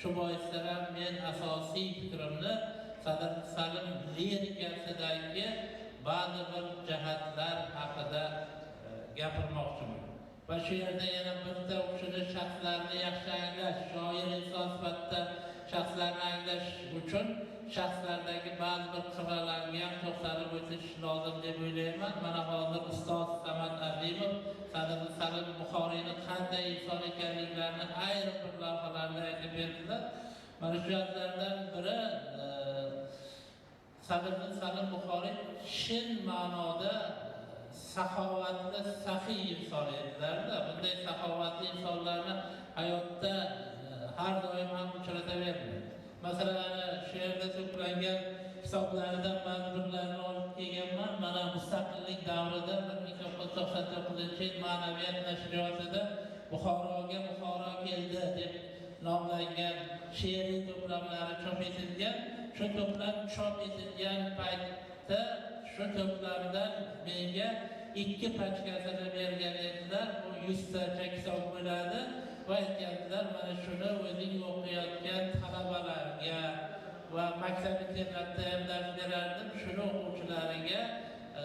shu boisdan ham men asosiy fikrimni Salim lirikasidagi ba'zi bir jihatlar haqida e, gapirmoqchiman. Va shu yerda yana bitta o'xshagan shaxslarni yaxshi anglash, shoir inson sifatida shaxslarni anglash uchun shaxslardagi ba'zi bir qirralarga ham to'xtalib o'tish lozim deb o'ylayman. Mana hozir ustoz Samad Azimov Sadir Salim Buxoriyni qanday inson ekanliklarini ayrim bir lavhalarda aytib berdilar. Mana shu jihatlardan biri e, Salim Buxoriy shin ma'noda saxovatli saxiy inson edilarda bunday saxovatli insonlarni hayotda e, har doim ham uchrataverdi masalan shu to'plangan hisoblaridan ba'zi olib kelganman. Mana mustaqillik davrida bir ming to'qqiz yuz to'qson to'qqizinchi yil ma'naviyat nashriyotida buxoroga buxoro keldi deb nomlangan she'riy to'plamlari chop etilgan. Shu to'plam chop etilgan paytda shu to'plamdan menga ikki pachkasini bergan edilar. Bu yuztacha kitob bo'ladi. Va aytgandilar mana shuni o'zing o'qiyotgan talabalarga va maktab internatda ham dars berardim. Shuni o'quvchilariga e,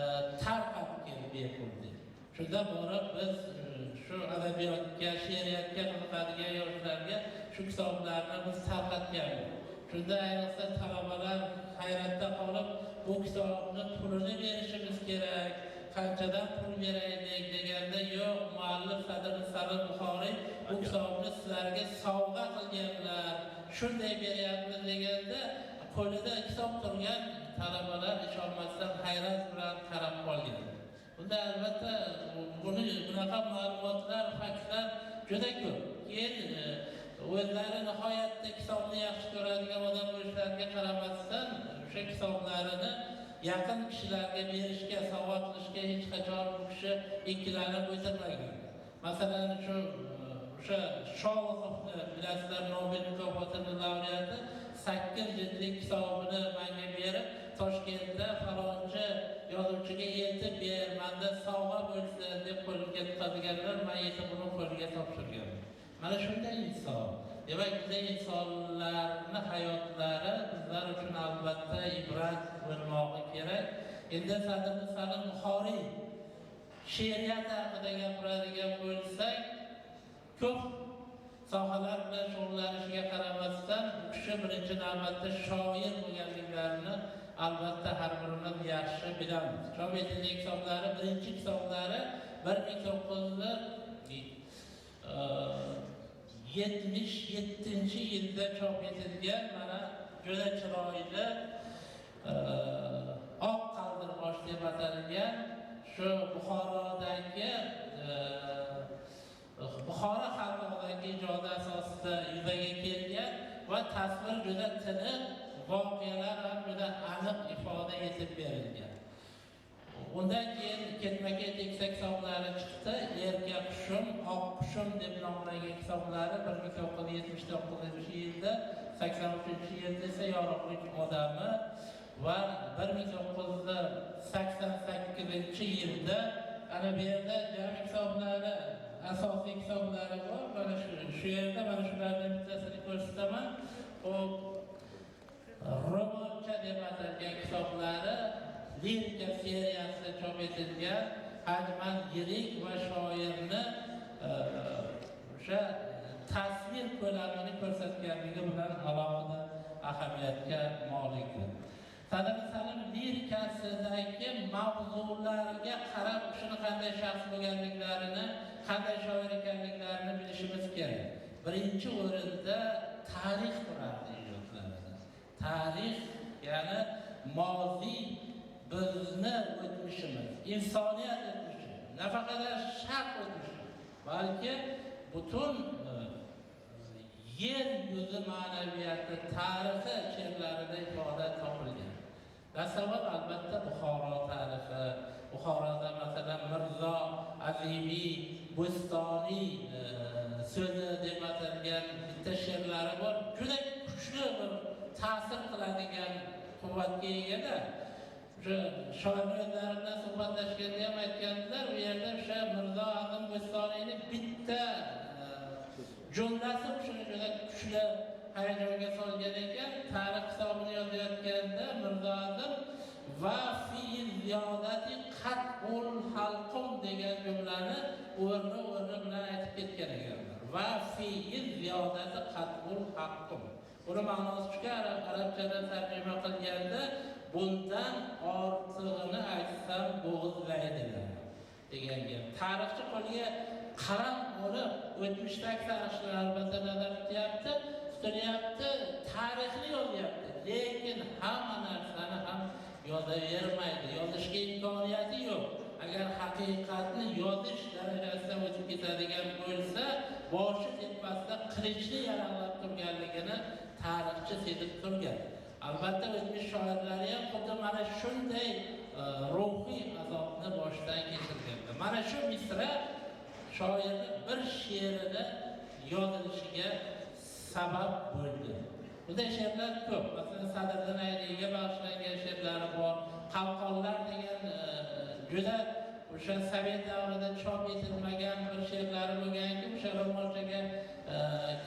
bepul deb shunda borib biz e, shu adabiyotga she'riyatga qiziqadigan yoshlarga shu kitoblarni biz tarqatganmiz shunda ayniqsa talabalar hayratda qolib bu kitobni pulini berishimiz kerak qanchadan pul beraylik deganda yo'q muallif sadr sabil buxoriy bu kitobni sizlarga sovg'a qilganlar shunday beryapmiz deganda qo'lida kitob turgan talabalar ishonmasdan hayrat bilan qarab qolgan. Bunda albatta buni bunaqa ma'lumotlar faktlar juda ko'p. Keyin e, o'zlari nihoyatda kitobni yaxshi ko'radigan odam bo'lishlariga qaramasdan o'sha kitoblarini yaqin kishilarga berishga sovg'a qilishga hech qachon bu kishi ikkilanib o'tirmagan. Masalan shu e, o'sha sholoxovni bilasizlar nobel mukofotini laureati sakkiz jildlik kitobini menga berib toshkentda falonchi yozuvchiga eltib ber manda sovg'a bo'lsin deb qo'limga tutadiganlar man yetib uni qo'liga topshirganman mana shunday inson. Demak bunday insonlarni hayotlari bizlar uchun albatta ibrat bo'lmog'i endi sadri salim buxoriy she'riyat haqida gapiradigan bo'lsak ko'p sohalar bilan shug'ullanishiga qaramasdan u kishi birinchi navbatda shoir bo'lganliklarini albatta har birimiz yaxshi bilamiz. Chop etilgan kitoblari birinchi kitoblari bir ming to'qqiz yuz yetmish yettinchi yilda chop etilgan mana juda chiroyli oq qaldirg'och deb atalgan shu buxorodagi e, buxoro xalqidagi ijodi asosida yuzaga kelgan va tasvir juda tiniq voqealar ham juda aniq ifoda etib berilgan. Undan keyin ketma ket ikki kitoblari chiqdi. Erka qushim oq qushim deb nomlangan kitoblari bir ming to'qqiz yuz yetmish to'qqizinchi yilda sakson uchinchi yilda esa yorug'lik odami va bir ming to'qqiz yuz sakson sakkizinchi yilda ana bu yerda jami hisoblari asosiy hisoblari bor. Mana shu shu yerda mana shulardan bittasini ko'rsataman. Ho'p romancha deb atalgan kitoblari lirika seriyasida chop etilgan hajman yirik va shoirni e, o'sha tasvir ko'lamini ko'rsatganligi bilan alohida ahamiyatga molikdir sadr lirikasidagi mavzularga qarab shuni kishini qanday shaxs bo'lganliklarini qanday shoir ekanliklarini bilishimiz kerak. Birinchi o'rinda tarix turadi ijodlarida tarix ya'ni moziy bizni o'tmishimiz insoniyat o'tmishi nafaqat sharq o'tmishi balki butun e, yer yuzi ma'naviyati tarixi she'rlarida ifoda topilgan. Dastavval albatta buxoro tarixi buxoroda masalan mirzo azimiy bo'stoniy e, so'zi deb atalgan bitta she'rlari bor. Juda kuchli bir ta'sir qiladigan quvvatga egada o'sha shoirlar bilan suhbatlashganda ham aytgandilar u yerda o'sha mirzo azim bo'stoniyni bitta e, jumlasi shuni juda kuchli hayajonga solgan ekan tarix kitobini yozayotganda mirzo va fi ziyodati qat'ul halqum degan jumlani o'rni o'rni bilan aytib ketgan ekanlar. Va fi ziyodati qat'ul haqqum buni ma'nosi shuki arab arabchada tarjima qilganda bundan ortig'ini aytsam bo'g'izlaydilar degan gap. Tarixchi qo'liga qalam olib o'tmishdagi tarixchilar albatta nazar tutyapti. Tutilyapti tarixni yozyapti. Lekin hamma narsani ham yozavermaydi. Yozishga imkoniyati yo'q. Agar haqiqatni yozish darajasidan o'tib ketadigan bo'lsa boshi tepasida qilichni yaraqlab turganligini tarixchi sezib turgan. Albatta o'tmish shoirlari ham xuddi mana shunday e, ruhiy azobni boshdan kechirganlar mana shu misra shoirni bir she'rida yozilishiga sabab bo'ldi. Bunday she'rlar ko'p. Masalan sadriddin ayriyga bag'ishlangan she'rlari bor. Qalqonlar degan e, juda o'sha sovet davrida chop etilmagan bir she'rlari bo'lganki o'sha ro'molchaga e,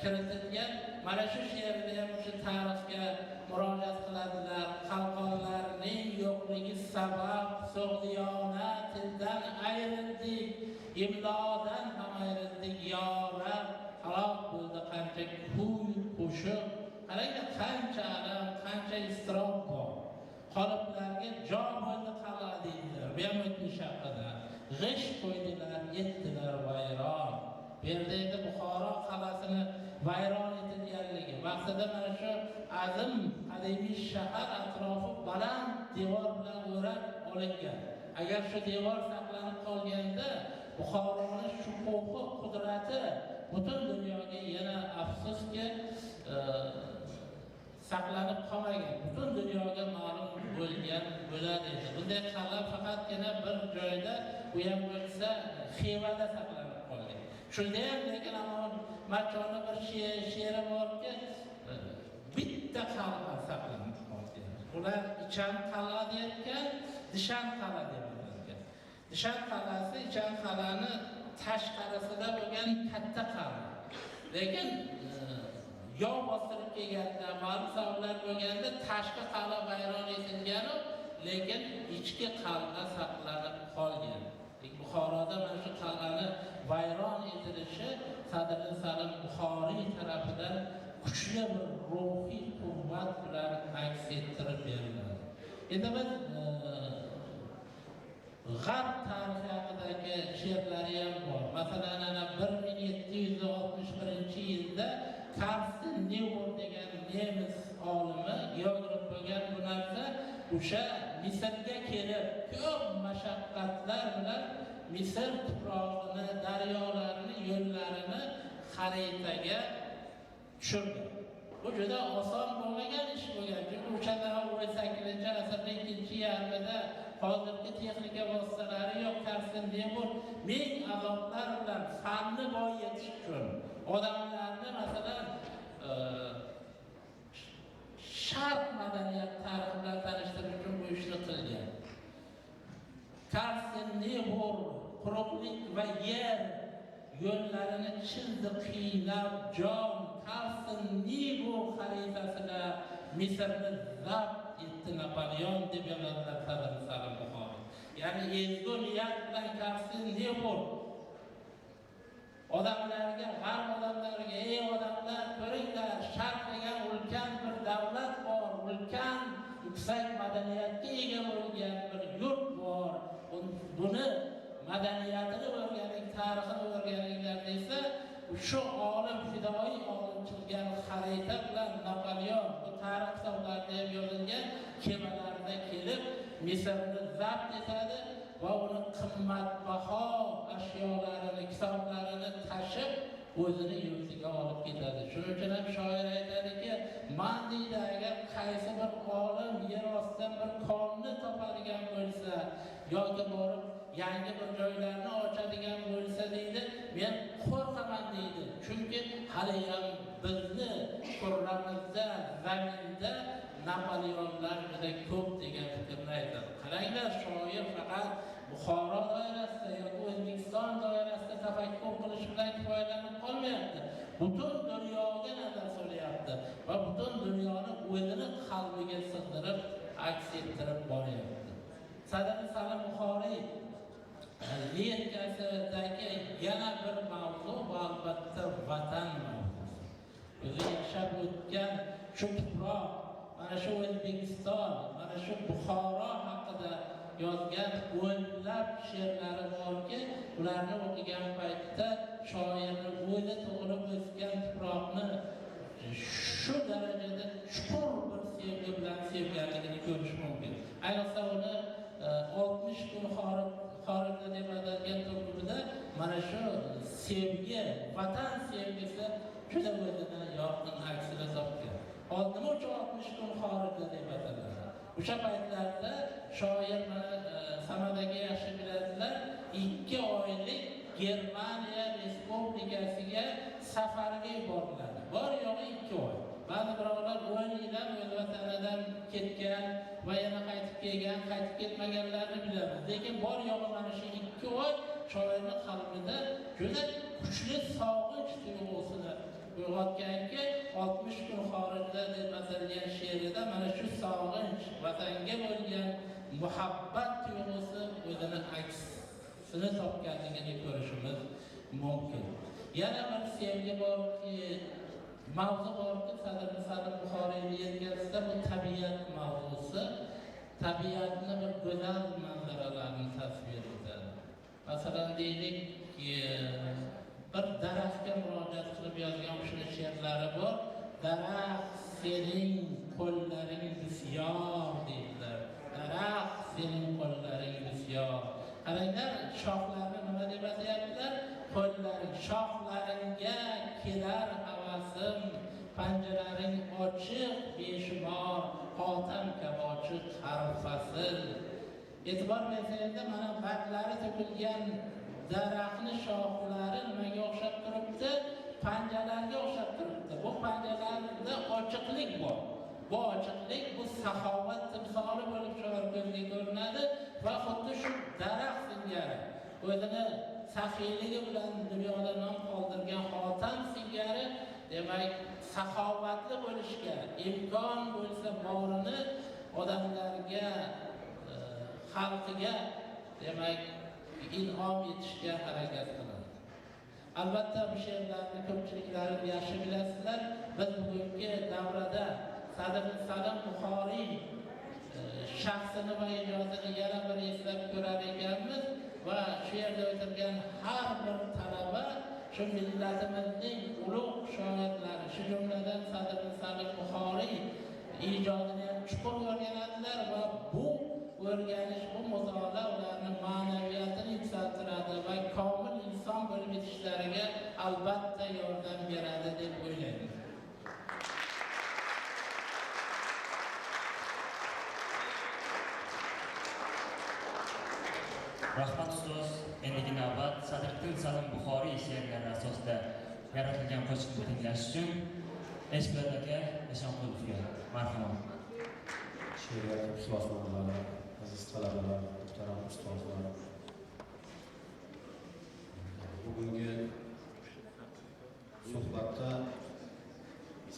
kiritilgan. Mana shu she'rda ham o'sha tarixga murojaat qiladilar. Qalqonlarning yo'qligi sabab so'g'diyona tildan ayrildik. Imlodan ham ayrildik yorab xarob bo'ldi qancha kuy qo'shiq. Qarang qancha alam qancha iztirob bor. Qoliplarga jon bo'ldi qal'a deydilar. Bu ham o'tmish haqida g'isht qo'ydilar etdilar vayron. Bu yerda endi buxoro qal'asini vayron etilganligi. Vaqtida mana shu azim qadimiy shahar atrofi baland devor bilan o'rab olingan. Agar shu devor saqlanib qolganda buxoroni shukuhi qudrati butun dunyoga yana afsuski e, saqlanib qolmagan butun dunyoga ma'lum bo'lgan bo'ladi. Edi bunday qal'a faqatgina bir joyda u ham bo'lsa xivada saqlanib qolgan shunda ham lekin amon machoni bir she'ri borki e, bitta qal'a saqlanib qolgan ular ichan qal'a deyotgan dishan qal'a deb dishan qal'asi ichan qal'ani tashqarisida bo'lgan katta qal'a lekin e, yov bostirib kelganda ma'lum sabablar bo'lganda tashqi qal'a vayron etilganu lekin ichki qal'a saqlanib qolgan. Buxoroda mana shu qal'ani vayron etilishi sadriddin salim buxoriy tarafidan kuchli bir ruhiy quvvat bilan aks ettirib beriladi. Endi biz e, g'arb tarixi haqidagi she'rlari ham bor. Masalan ana bir ming yetti yuz oltmish birinchi yilda karsten newor degan nemis olimi geograf bo'lgan bu narsa o'sha misrga kelib ko'p mashaqqatlar bilan misr tuprog'ini daryolarini yo'llarini xaritaga tushirdi. Bu juda oson bo'lmagan ish bo'lgan. Chunki o'sha davr o'n sakkizinchi asrning ikkinchi yarmida hozirgi texnika vositalari yo'q karsin demur ming azoblar bilan fanni boyitish uchun odamlarni masalan e, sharq madaniyat tarixi bilan tanishtirish uchun bu ishni qilgan. Karsin nebur quruqlik va yer yo'llarini chizdi qiynab jon. Karsin nibur xaritasida misrni zabt etdi napoleon deb yozadilar sadr salim buxoriy. Ya'ni ezgu niyat bilan karsin odamlarga g'arb odamlariga ey odamlar ko'ringlar sharq degan ulkan bir davlat bor ulkan yuksak madaniyatga ega bo'lgan bir yurt bor. Buni madaniyatini o'rganing tarixini o'rganinglar desa shu olim fidoiy olim qilgan xarita bilan napoleon bu tarix kitoblarida ham yozilgan kemalarida kelib misrni zabt etadi va uni qimmatbaho ashyolarini kitoblarini tashib o'zini yurtiga olib ketadi. Shuning uchun ham shoir aytadiki man deydi agar qaysi bir olim yer ostidan bir konni topadigan bo'lsa yoki borib yangi bir joylarni ochadigan bo'lsa deydi men qo'rqaman deydi. Chunki haliyam bizni qurramizda zaminda napoleonlar juda ko'p degan fikrni aytadi. Qaranglar shoir faqat buxoro doirasida yoki o'zbekiston doirasida tafakkur qilish bilan kifoyalanib qolmayapti. Butun dunyoga nazar solyapti va butun dunyoni o'zini qalbiga sig'dirib aks ettirib boryapti. Sadr salim buxoriy lirikasidagi yana bir mavzu bu albatta vatan mavzusi. O'zi yashab o'tgan shu tuproq mana shu o'zbekiston mana shu buxoro haqida yozgan o'nlab she'rlari borki ularni o'qigan paytda shoirni o'zi tug'ilib o'sgan tuproqni shu darajada chuqur bir sevgi bilan sevganligini ko'rish mumkin. Ayniqsa uni e, oltmish kun xorib xorijda deb atalgan mana shu sevgi vatan sevgisi juda o'zini yorqin aksini topgan nima uchun oltmish kun xorijda deb ataladi o'sha paytlarda shoir e, mana samadaga yaxshi biladilar ikki oylik germaniya respublikasiga safarga yuboriladi. Bor yo'g'i ikki oy. Ba'zi birovlar o'n o'z vatanidan ketgan va yana qaytib kelgan qaytib ketmaganlarni bilamiz. Lekin bor yog'lanishi ikki oy shoirni qalbida juda kuchli sog'inch tuyg'usini uyg'otganki oltmish kun xorijda deb atalgan she'rida mana shu sog'inch vatanga bo'lgan muhabbat tuyg'usi o'zini aksini topganligini ko'rishimiz mumkin. Yana bir sevgi borki mavzu borki sadr sadir buxoriyni yetkazishda bu tabiat mavzusi tabiatni bir go'zal manzaralarni tasvir etadi masalan deylik bir daraxtga murojaat qilib yozgan o'sha she'rlari bor daraxt sening qo'llaring bisyor deydilar daraxt sening qo'llaring bisyor qaranglar shoxlarni nima deb atayaptilar qo'llaring shoxlaringga kelar qasim panjalaring ochiq beshumor xotam kabi ochiq har fasl e'tibor bersangizda mana barglari to'kilgan daraxtni shoxlari nimaga o'xshab turibdi panjalarga o'xshab turibdi. Bu panjalarda ochiqlik bor. Bu ochiqlik bu saxovat timsoli bo'lib shoir ko'zga ko'rinadi va xuddi shu daraxt singari o'zini saxiyligi bilan dunyoda nom qoldirgan xotam singari demak saxovatli bo'lishga imkon bo'lsa borini odamlarga e, xalqiga demak in'om etishga harakat qiladi. Albatta bu she'rlarni ko'pchiliklari yaxshi bilasizlar. Biz bugungi davrada sadir salim buxoriy e, shaxsini va ijodini yana bir eslab ko'rar ekanmiz va shu yerda o'tirgan har bir talaba shu millatimizning ulug' shoirlari shu jumladan sadr salim buxoriy ijodini ham chuqur o'rganadilar va bu o'rganish bu mutolaa ularni ma'naviyatini yuksaltiradi va komil inson bo'lib yetishishlariga albatta yordam beradi deb o'ylayman rahmat ustoz. Endigi navbat. Sadriddin salim buxoriy she'rlari asosida yaratilgan qo'shiqni tinglash uchun eshbilat aka eshonqulovga marhamat she'riyat ixlosmandlari aziz talabalar muhtaram ustozlar. Bugungi suhbatda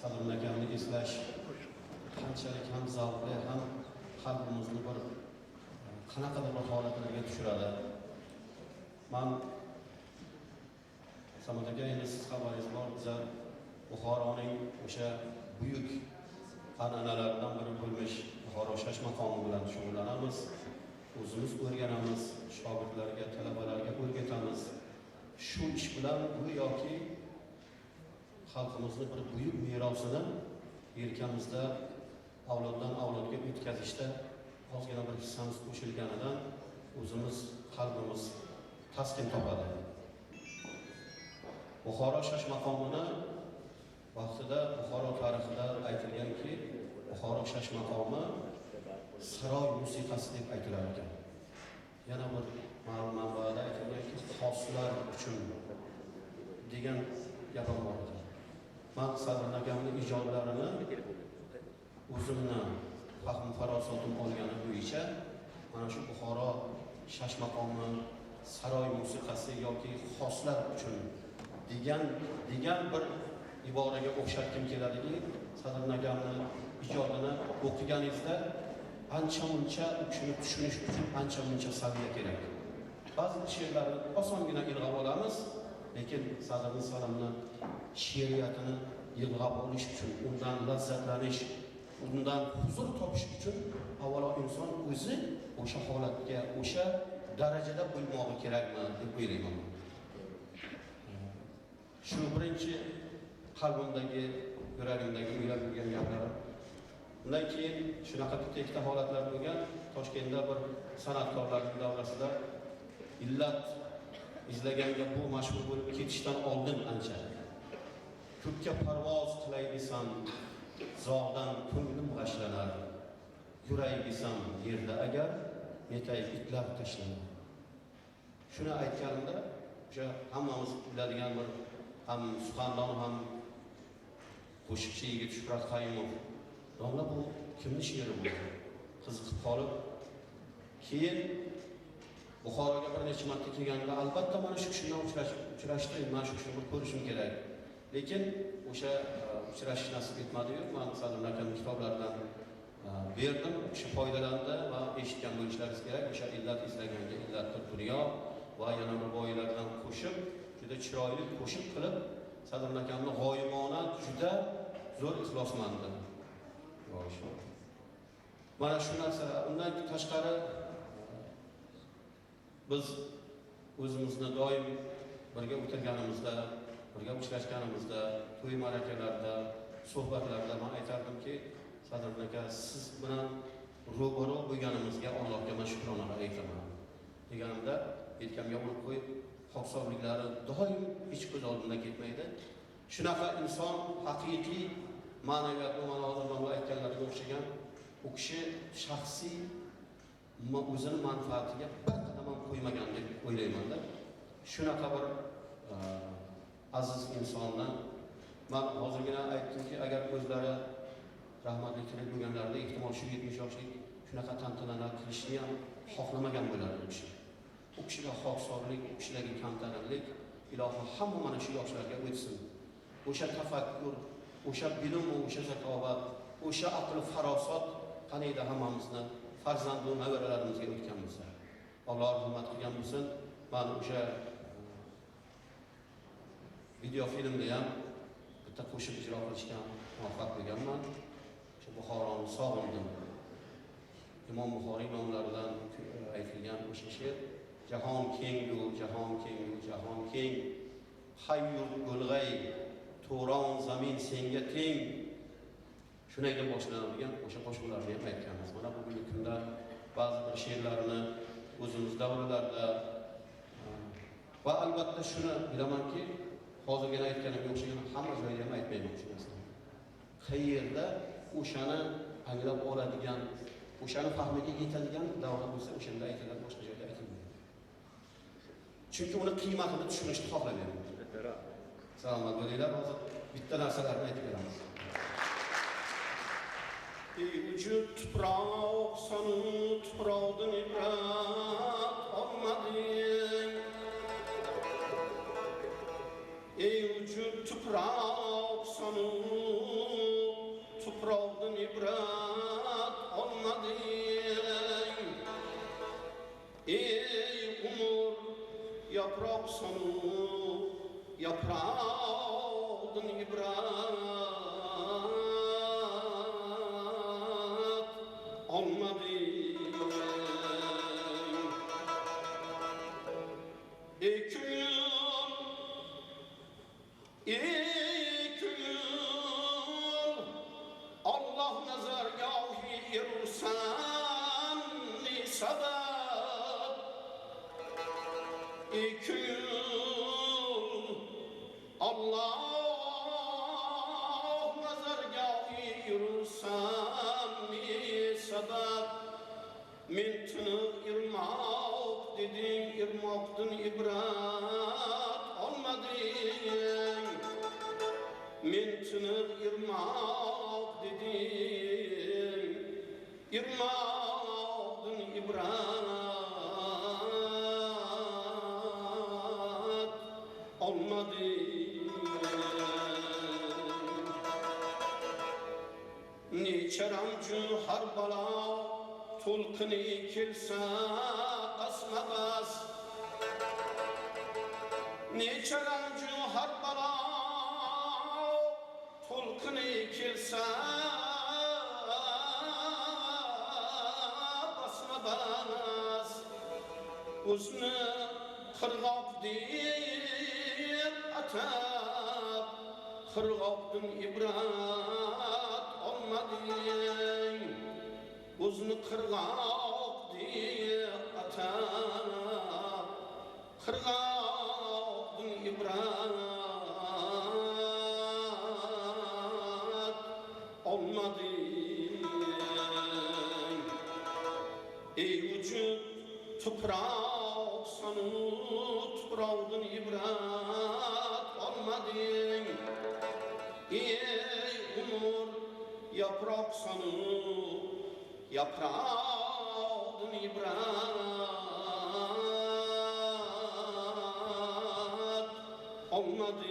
sadr akamni eslash qanchalik ham zavqli ham qalbimizni bir qanaqadir bir holatlarga tushiradi? Man samad aka endi siz xabaringiz bor biza buxoroning o'sha buyuk an'analaridan biri bo'lmish buxoro shash maqomi bilan shug'ullanamiz. O'zimiz o'rganamiz shogirdlarga talabalarga o'rgatamiz. Shu ish bilan go'yoki xalqimizni bir buyuk merosini yelkamizda avloddan avlodga o'tkazishda ozgina bir hissamiz qo'shilganidan o'zimiz qalbimiz taskin topadi. Buxoro shash maqomini vaqtida buxoro tarixida aytilganki buxoro shash maqomi saroy musiqasi deb aytilar ekan. Yana bir ma'lum manbada aytilganki xoslar uchun degan gapim bor edi man sadr ijodlarini o'zimni fahm sotib olgani bo'yicha mana shu buxoro shash maqomi saroy musiqasi yoki xoslar uchun degan degan bir iboraga o'xshatgim keladiki sadr akamni ijodini o'qiganingizda ancha muncha u kishini tushunish uchun ancha muncha saviya kerak. Ba'zi she'rlarni osongina ilg'ab olamiz lekin sadr salamni she'riyatini ilg'ab olish uchun undan lazzatlanish undan huzur topish uchun avvalo inson o'zi o'sha holatga o'sha darajada bo'lmog'i kerakmi deb o'ylayman. Shu birinchi qalbimdagi yuragimdagi o'ylab yurgan gaplarim undan keyin shunaqa bitta ikkita holatlar bo'lgan. Toshkentda bir san'atkorlarni davrasida illat izlaganga bu mashhur bo'lib ketishdan oldin ancha. Ko'kka parvoz qilay desam zog'dan ko'nglim g'ashlanar. Yuray desam yerda agar netay itlar tashlanar. Shuni aytganimda o'sha hammamiz biladigan bir ham suxandon ham qo'shiqchi yigit shuhrat qayumov domla bu kimni she'ri bu qiziqib qolib keyin buxoroga bir necha marta kelganda albatta mana shu kishi bilan uchrashdim mana shu kishini bir ko'rishim kerak. Lekin o'sha e, uchrashish nasib etmadiyu. Man sadr akani kitoblaridan e, berdim. U kishi foydalandi va eshitgan bo'lishlaringiz kerak. O'sha illat izlaganga illatdir dunyo va yana bir qo'shib juda chiroyli qo'shiq qilib sadr akamni g'oyibona juda zo'r ixlosmandi mana shu narsa undan tashqari biz o'zimizni doim birga o'tirganimizda birga uchrashganimizda to'y ma'rakalarda suhbatlarda man aytardimki sadr aka siz bilan ro'baro bo'lganimizga allohga man shukronalar aytaman. Deganimda yelkamga urib qo'yib xoksorliklari doim hech ko'z oldimdan ketmaydi. Shunaqa inson haqiqiy ma'naviyatni mana hozir mana aytganlariga o'xshagan u kishi shaxsiy o'zini manfaatiga bir qadam ham qo'ymagan deb o'ylaymanda. Shunaqa bir aziz insonni man hozirgina aytdimki agar o'zlari rahmatli tirik bo'lganlarida ehtimol shu yetmish yoshlik shunaqa tantanalar qilishni ham xohlamagan bo'lardi u kishi. U kishiga xoksorlik u kishidagi kamtarinlik ilohim hamma mana shu yoshlarga o'tsin. O'sha tafakkur o'sha bilim o'sha zakovat o'sha aql farosat qaniydi hammamizni farzandu nevaralarimizga o'tgan bo'lsa. Alloh rahmat qilgan bo'lsin. Man o'sha video filmda ham bitta qo'shiq ijro qilishga muvaffaq bo'lganman. O'sha buxoroni sog'indim imom buxoriy nomlaridan aytilgan o'sha she'r jahon kengu jahon kengu jahon keng hayyul go'lg'ay to'ron zamin senga teng. Shunday boshlanadigan o'sha qo'shiqlarni ham aytganmiz. Mana bugungi kunda ba'zi bir she'rlarini o'zimiz davralarda va albatta shuni bilamanki hozirgina aytganimga o'xshagan hamma joyda ham aytmayman shu narsani qayerda o'shani anglab oladigan o'shani fahmiga yetadigan davra bo'lsa o'shanda aytiladi boshqa joyda aytilmaydi. Chunki uni qiymatini tushunishni xohlamayman salomat bo'linglar hozir bitta narsalarni aytib beramiz. Ey vujud tuproq sonu tuproqdan ibrat. غير سامي صدق من tını irmak dedim irmaktan ibrat olmadım min tını irmak dedim irmaktan ibrat چرانچو هر بلا تلقنی کلسا قسم قس نی چرانچو هر بلا تلقنی کلسا قسم قس حزن خرغاب دیر اتر خرغاب دم ابراهیم Muhammed'in Uzun kırlak diye ata Kırlak bin ibrat Olmadı. Ey vücut toprak sanı Toprağın ibrat olmadı. yaprak sanıp yaprağı oldun ibrat. Olmadı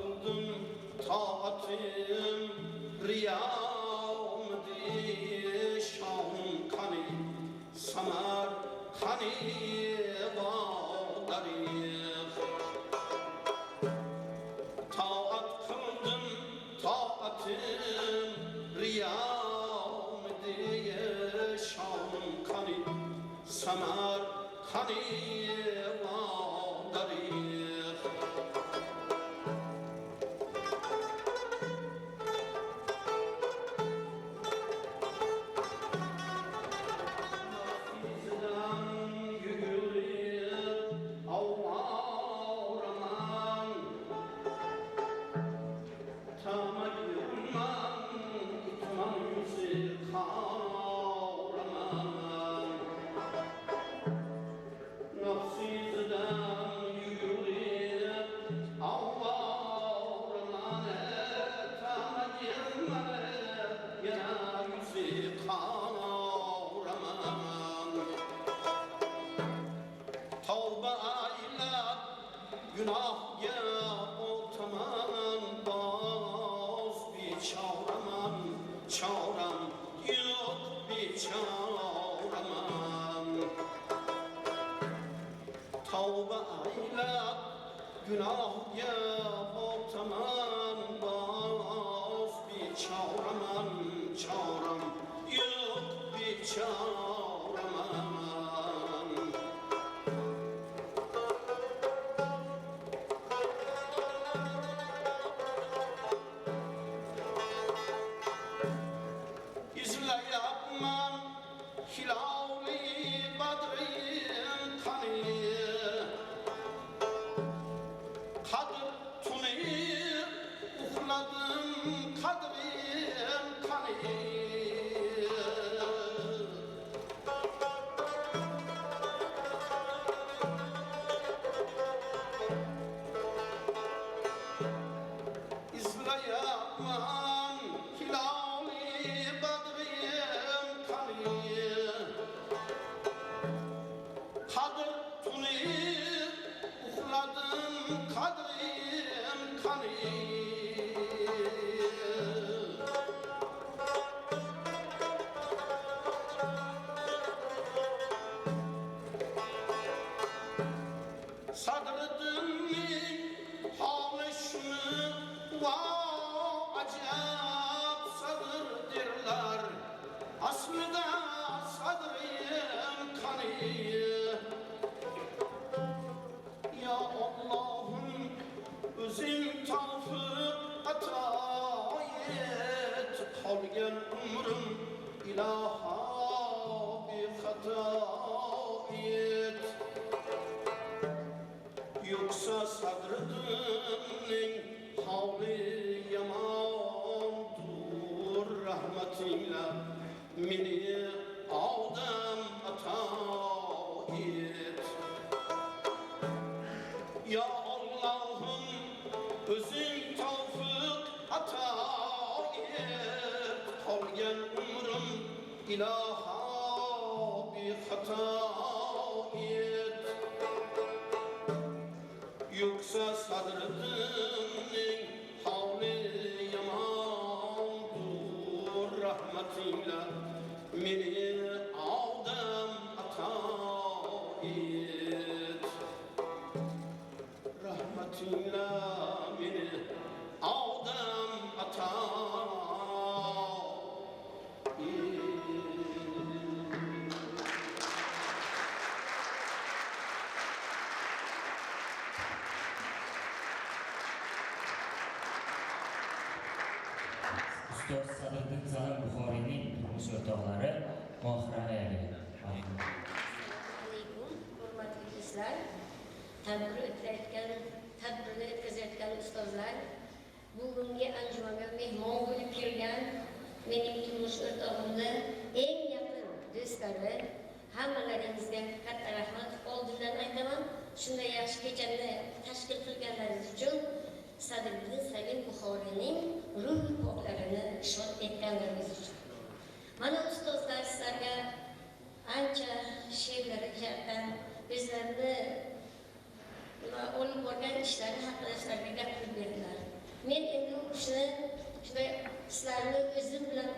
kaldım Taatim riyam diye şahım kani Samar hani bağdari ilaha bi hatayet. Yoksa sadrımın havli yamandur rahmetinle ustoz sadiddin salim buxoriyning turmush o'rtoqlari mohira ayali alaykum hurmatli do'stlar. Tadbir o'tkazayotgan tadbirni o'tkazayotgan ustozlar bugungi anjumanga mehmon bo'lib kelgan mening turmush o'rtog'imni eng yaqin do'stlari hammalaringizga katta rahmat oldindan aytaman. Shunday yaxshi kechani tashkil qilganlaringiz uchun sadriddin salim buxoriyning ruh poklarini shod etganlarimiz uchun. Mana ustozlar sizlarga ancha she'rlar ijoddan bizlarni nima olib borgan ishlari haqida sizlarga gapirib berdilar. Men endi o'shani shunday sizlarni o'zim bilan